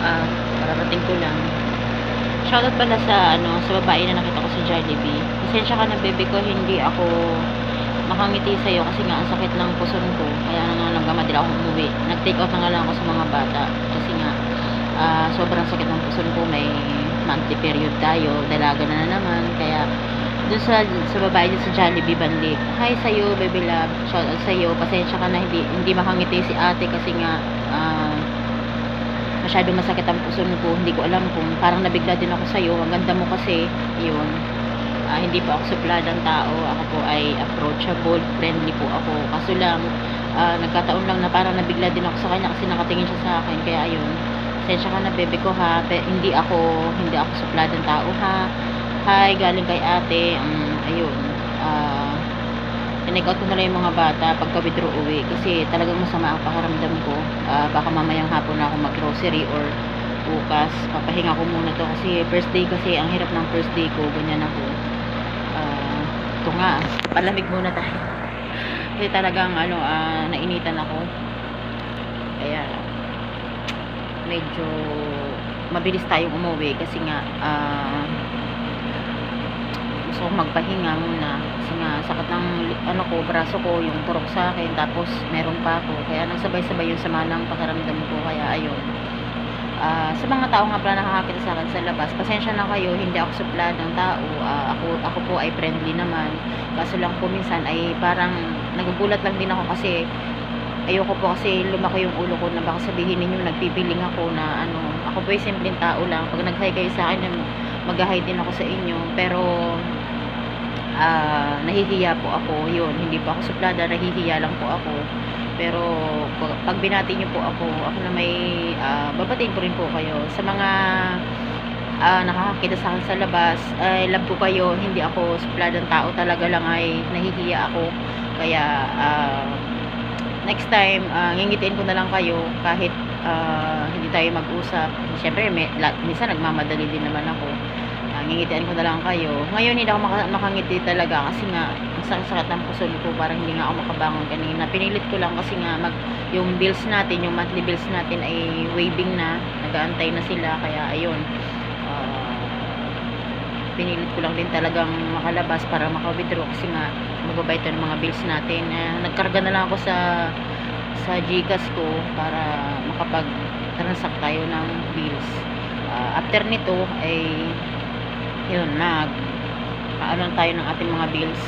ah, kararating ko lang. Shoutout pala sa, ano, sa babae na nakita ko sa Jollibee. Pasensya ka na, baby ko, hindi ako makangiti sa'yo kasi nga ang sakit ng puson ko. Kaya na nga nagmamadali ako umuwi. Nag-take out na nga lang ako sa mga bata. Kasi nga, ah, sobrang sakit ng puson ko. May monthly period tayo. Dalaga na, na naman. Kaya, dun sa, sa babae dun sa Jollibee Bandik. Hi sa'yo, baby love. Shout out sa'yo. Pasensya ka na hindi, hindi makangiti si ate kasi nga, ah, masyado masakit ang puson ko. Hindi ko alam kung parang nabigla din ako sa'yo. Ang ganda mo kasi, yun. Ah, hindi po ako supladang tao. Ako po ay approachable, friendly po ako. Kaso lang, ah, nagkataon lang na parang nabigla din ako sa kanya kasi nakatingin siya sa akin. Kaya ayun, pasensya ka na bebe ko ha. Pe, hindi ako, hindi ako supladang tao ha. Hi, galing kay ate. Um, ayun, ah, Out ko na lang yung mga bata pagka withdraw uwi kasi talagang masama ang pakaramdam ko. Ah, baka mamayang hapon na ako mag-grocery or bukas. Papahinga ko muna to kasi first day kasi ang hirap ng first day ko. Ganyan ako. Ah, ito nga, palamig muna tayo. Kasi talagang ano, ah, nainitan ako. Kaya medyo mabilis tayong umuwi kasi nga ah, gusto kong magpahinga muna kasi nga sakit ng ano ko, braso ko yung turok sa akin tapos meron pa ako. Kaya nagsabay-sabay yung sama ng pakiramdam ko kaya ayun. Ah, sa mga tao nga pala nakakakita sa akin sa labas pasensya na kayo, hindi ako suplad ng tao. Ah, ako, ako po ay friendly naman. Kaso lang po minsan ay parang nagugulat lang din ako kasi ayoko po kasi lumaki yung ulo ko na baka sabihin ninyo nagpipiling ako na ano ako po ay simpleng tao lang. Pag nag-hi kayo sa akin mag-hi din ako sa inyo. Pero ah nahihiya po ako yun. Hindi po ako suplada nahihiya lang po ako. Pero pag- binati niyo po ako ako na may ah, babatiin ko rin po kayo. Sa mga ah, nakakakita sa akin sa labas ay love ko kayo hindi ako supladang tao talaga lang ay nahihiya ako. Kaya ah, next time ah, ngingitiin ko na lang kayo kahit ah, hindi tayo mag-usap. Syempre may, minsan nagmamadali din naman ako. uh, ngingitian ko na lang kayo. Ngayon hindi ako maka- makangiti talaga kasi nga ang sakit ng puso ko parang hindi nga ako makabangon kanina. Pinilit ko lang kasi nga mag yung bills natin, yung monthly bills natin ay waiving na. Nagaantay na sila kaya ayun. Ah, pinilit ko lang din talagang makalabas para maka-withdraw kasi nga magbabayad ng mga bills natin. Uh, nagkarga na lang ako sa sa Gcash ko para makapag-transact tayo ng bills. Ah, after nito ay yun, nag paano tayo ng ating mga bills?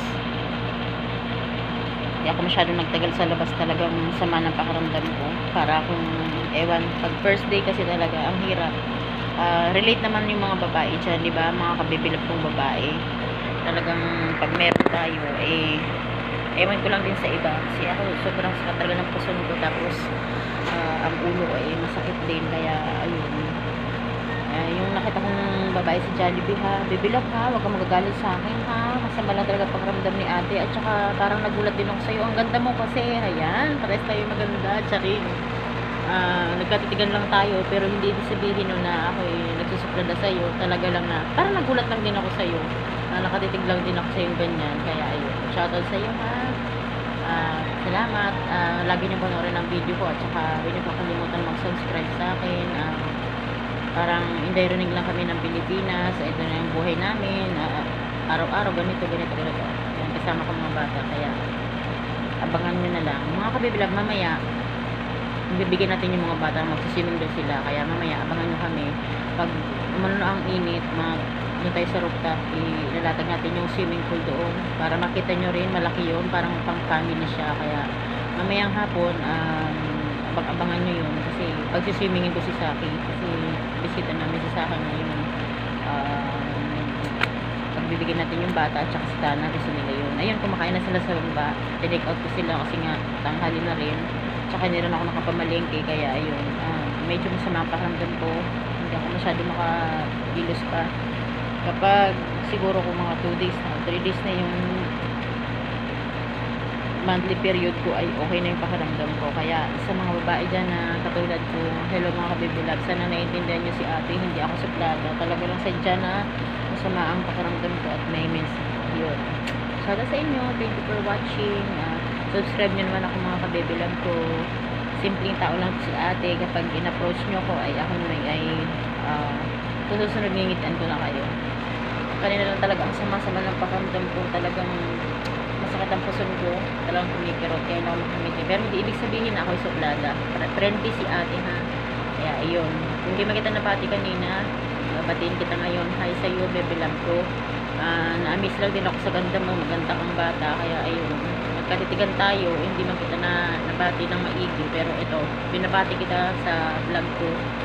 Hindi ako masyadong nagtagal sa labas talagang sama ng pakaramdam ko. Para kung ewan, pag first day kasi talaga ang hirap. Ah, relate naman yung mga babae dyan, di ba? Mga kabibilap kong babae. Talagang pag meron tayo eh ewan ko lang din sa iba. Kasi ako sobrang sakit talaga ng puson ko. Tapos ah, ang ulo ay masakit din. Kaya ayun Ah, yung nakita kong babae sa Jollibee ha, bibilap ha, huwag kang magagalit sa akin ha, masama lang talaga pagramdam ni ate. At saka parang nagulat din ako sa'yo, ang ganda mo kasi, ayan, pares tayo maganda, charing. Ah, nagkatitigan lang tayo, pero hindi ibig sabihin nun na ako eh, nagsusuplada sa'yo, talaga lang na, parang nagulat lang din ako sa'yo, na nakatitig lang din ako sa'yo ganyan, kaya ayun, shoutout sa'yo ha. Ah, salamat, Ah, lagi niyo panoorin ang video ko. At saka huwag niyo po kalimutan mag-subscribe sa akin, Ah, parang indirinig lang kami ng Pilipinas ito na yung buhay namin ah, araw-araw ganito ganito ganito. Yan kasama ko mga bata kaya abangan nyo na lang. Mga kabibilag mamaya bibigyan natin yung mga bata magsiswimming doon sila kaya mamaya abangan nyo kami. Pag umano ang init mag doon tayo sa rooftop ilalatag natin yung swimming pool doon para makita nyo rin malaki yun parang pang family siya kaya mamayang hapon um, abang-abangan nyo yun kasi pagsiswimmingin ko si Saki kasi bisita namin si Saki ngayon um, pagbibigyan natin yung bata at saka si Tana gusto nila yun. Ayun kumakain na sila sa baba tinake out ko sila kasi nga tanghali na rin. Tsaka hindi ako nakapamalengke kaya ayun ah, medyo masama pakiramdam ko. Hindi ako masyado makagilos pa. Kapag siguro kung mga 2 days na 3 days na yung monthly period ko ay okay na yung pakiramdam ko. Kaya sa mga babae dyan na katulad ko, hello mga kabibilab, sana naiintindihan nyo si ate, hindi ako suplada. Talaga lang sadya na masama ang pakiramdam ko at may miss. Yun. Out sa inyo. Thank you for watching. Ah, subscribe nyo naman ako mga kabibilab ko. simpleng tao lang si ate. Kapag in-approach nyo ko ay ako naman ay uh, susunod ningitan ko na kayo. Kanina lang talaga ang sama-sama ng pakamdam ko. Talagang masakit ang puson ko. Talagang kumikirot. Kaya na ako makamiti. Pero hindi ibig sabihin na ako'y suplada. Friendly si ate ha. Kaya ayun. Kung di makita na pati kanina, uh, batiin kita ngayon. Hi sa iyo, bebe love ko. Uh, na-miss lang din ako sa ganda mo. Maganda kang bata. Kaya ayun. Nagkatitigan tayo. Hindi man kita na nabati ng maigi. Pero ito, binabati kita sa vlog ko.